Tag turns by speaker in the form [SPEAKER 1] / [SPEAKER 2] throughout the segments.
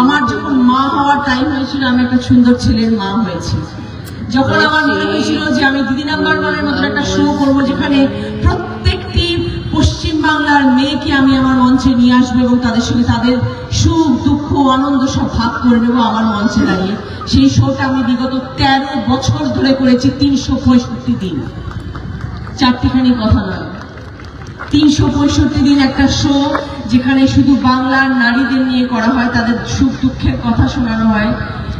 [SPEAKER 1] আমার যখন মা হওয়ার টাইম হয়েছিল আমি একটা সুন্দর ছেলের মা হয়েছি। যখন আমার মনে হয়েছিল যে আমি দিদি নাম্বার ওয়ানের মতো একটা শো করব যেখানে প্রত্যেকটি পশ্চিম বাংলার মেয়েকে আমি আমার মঞ্চে নিয়ে আসব এবং তাদের সঙ্গে তাদের সুখ দুঃখ আনন্দ সব ভাগ করে নেব আমার মঞ্চে দাঁড়িয়ে। সেই শোটা আমি বিগত তেরো বছর ধরে করেছি তিনশো পঁয়ষট্টি দিন। চারটিখানি কথা নয়। তিনশো পঁয়ষট্টি দিন একটা শো যেখানে শুধু বাংলার নারীদের নিয়ে করা হয়, তাদের সুখ দুঃখের কথা শোনানো হয়,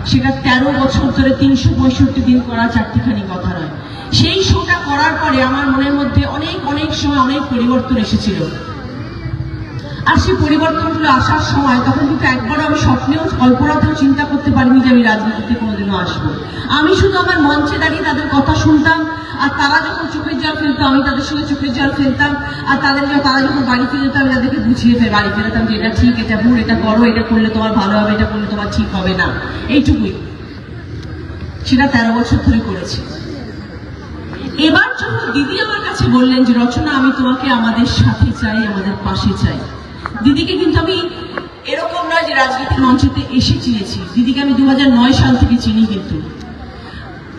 [SPEAKER 1] সেটা তেরো বছর ধরে তিনশো পঁয়ষট্টি দিন করা চারটিখানি কথা নয়। সেই শোটা করার পরে আমার মনের মধ্যে অনেক অনেক সময় অনেক পরিবর্তন এসেছিল। আর সেই পরিবর্তনগুলো আসার সময় তখন কিন্তু একবার আমি স্বপ্নেও কল্পনাতেও চিন্তা করতে পারিনি যে আমি রাজনীতিতে কোনোদিনও আসব। আমি শুধু আমার মঞ্চে দাঁড়িয়ে তাদের কথা শুনতাম আর তারা যখন চোখের জল ফেলতো, আমি তাদের সঙ্গে চোখের জল ফেলতাম, আর তাদের যখন, তারা যখন বাড়ি ফিরে আমি তাদেরকে বুঝিয়ে ফেলে, বাড়ি ফেরাতাম যে এটা ঠিক, এটা ভুল, এটা করো, এটা করলে তোমার ভালো হবে, এটা করলে তোমার ঠিক হবে না। এইটুকুই। সেটা তেরো বছর ধরে করেছি। এবার যখন দিদি আমার কাছে বললেন যে, রচনা, আমি তোমাকে আমাদের সাথে চাই, আমাদের পাশে চাই। দিদিকে কিন্তু আমি এরকম নয় যে রাজনীতির মঞ্চেতে এসে চিনেছি। দিদিকে আমি দু হাজার নয় সাল থেকে চিনি কিন্তু।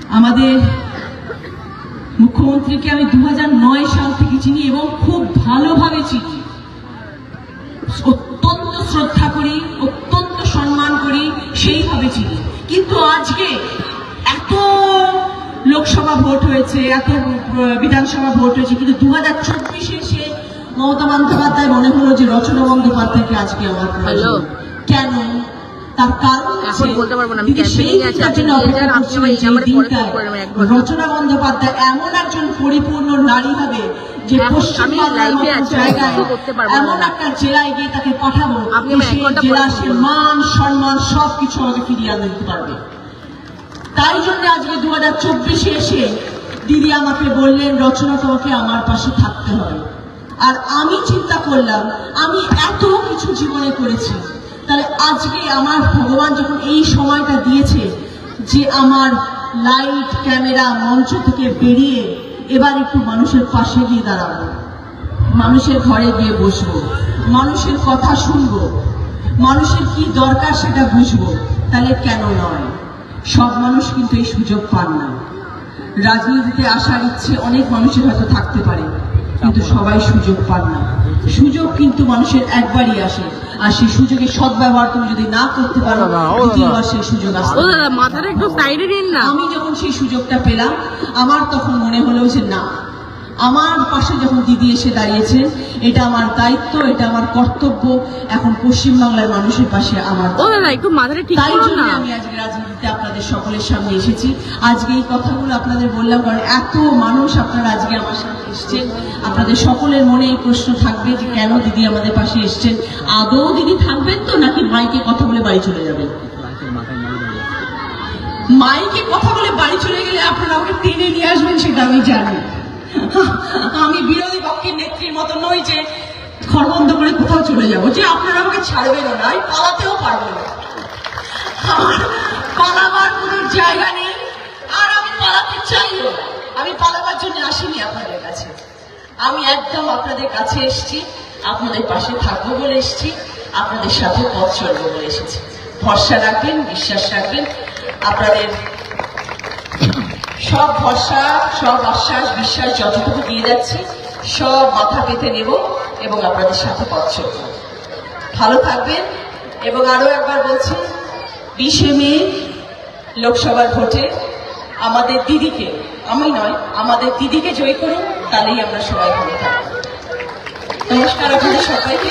[SPEAKER 1] আমাদের মুখ্যমন্ত্রীকে আমি দু হাজার নয় সাল থেকে চিনি এবং খুব ভালোভাবে চিনি। অত্যন্ত শ্রদ্ধা করি অত্যন্ত সম্মান করি সেইভাবে চিনি। কিন্তু আজকে এত লোকসভা ভোট হয়েছে এত বিধানসভা ভোট হয়েছে কিন্তু দু হাজার চব্বিশে সে মমতা বন্দ্যোপাধ্যায় মনে হলো যে রচনা বন্দ্যোপাধ্যায়কে আজকে আমার কেন? তার কারণ হচ্ছে সেই। রচনা বন্দ্যোপাধ্যায় এমন একজন পরিপূর্ণ নারী হবে যে মতো জায়গায়
[SPEAKER 2] না।
[SPEAKER 1] এমন একটা জেলায় গিয়ে তাকে পাঠাবো সেই জেলা সে মান সম্মান সবকিছু আমাকে ফিরিয়ে আনতে পারবে। তাই জন্য আজকে দু হাজার চব্বিশে এসে দিদি আমাকে বললেন রচনা তোমাকে আমার পাশে থাকতে হবে। আর আমি চিন্তা করলাম আমি এত কিছু জীবনে করেছি। তাহলে আজকে আমার ভগবান যখন এই সময়টা দিয়েছে যে আমার লাইট ক্যামেরা মঞ্চ থেকে বেরিয়ে এবার একটু মানুষের পাশে গিয়ে দাঁড়াবো মানুষের ঘরে গিয়ে বসবো মানুষের কথা শুনব মানুষের কি দরকার সেটা বুঝব তাহলে কেন নয়? সব মানুষ কিন্তু এই সুযোগ পান না। রাজনীতিতে আসার ইচ্ছে অনেক মানুষের হয়তো থাকতে পারে কিন্তু সবাই সুযোগ পান না। সুযোগ কিন্তু মানুষের একবারই আসে। আর সেই সুযোগের সদ্ব্যবহার তুমি যদি না করতে পারো দ্বিতীয়বার সেই সুযোগ আসে
[SPEAKER 2] ও দাদা মাথাটা একটু সাইডে দিন না।
[SPEAKER 1] আমি যখন সেই সুযোগটা পেলাম আমার তখন মনে হলো যে না। আমার পাশে যখন দিদি এসে দাঁড়িয়েছে এটা আমার দায়িত্ব এটা আমার কর্তব্য। এখন পশ্চিমবাংলার মানুষের পাশে আমার
[SPEAKER 2] দাদা একটু মাথাটা
[SPEAKER 1] তাই জন্য আমি আজকে রাজনীতিতে আপনাদের সকলের সামনে এসেছি। আজকে এই কথাগুলো আপনাদের বললাম কারণ এত মানুষ আপনারা আজকে আমার সামনে এসছেন আপনাদের সকলের মনে এই প্রশ্ন থাকবে যে, কেন দিদি আমাদের পাশে এসছেন? আদৌ দিদি থাকবেন তো, নাকি মাইকে কথা বলে বাড়ি চলে যাবেন? মাইকে কথা বলে বাড়ি চলে গেলে আপনারা আমাকে টেনে নিয়ে আসবেন সেটা আমি জানি। আমি বিরোধী পক্ষের নেত্রীর মতো নই যে ঘর বন্ধ করে কোথাও চলে যাব। যে আপনারা আমাকে ছাড়বেন না, আমি পালাতেও পারব না। পালাবার কোনো জায়গা আমি একদম আপনাদের কাছে এসেছি, আপনাদের পাশে থাকব বলে এসেছি, আপনাদের সাথে পথ চলবো বলে এসেছি। ভরসা রাখবেন, বিশ্বাস রাখবেন, আপনাদের সব ভরসা, সব আশ্বাস, বিশ্বাস যতটুকু দিয়ে যাচ্ছি, সব মাথা পেতে নেব এবং আপনাদের সাথে পথ চলব। ভালো থাকবেন এবং আরও একবার বলছি, বিশে মে লোকসভার ভোটে আমাদের দিদিকে, আমি নয়, আমাদের দিদিকে জয় করুন। তাহলেই আমরা সবাই ভালো থাকব। নমস্কার আপনাদের সবাইকে।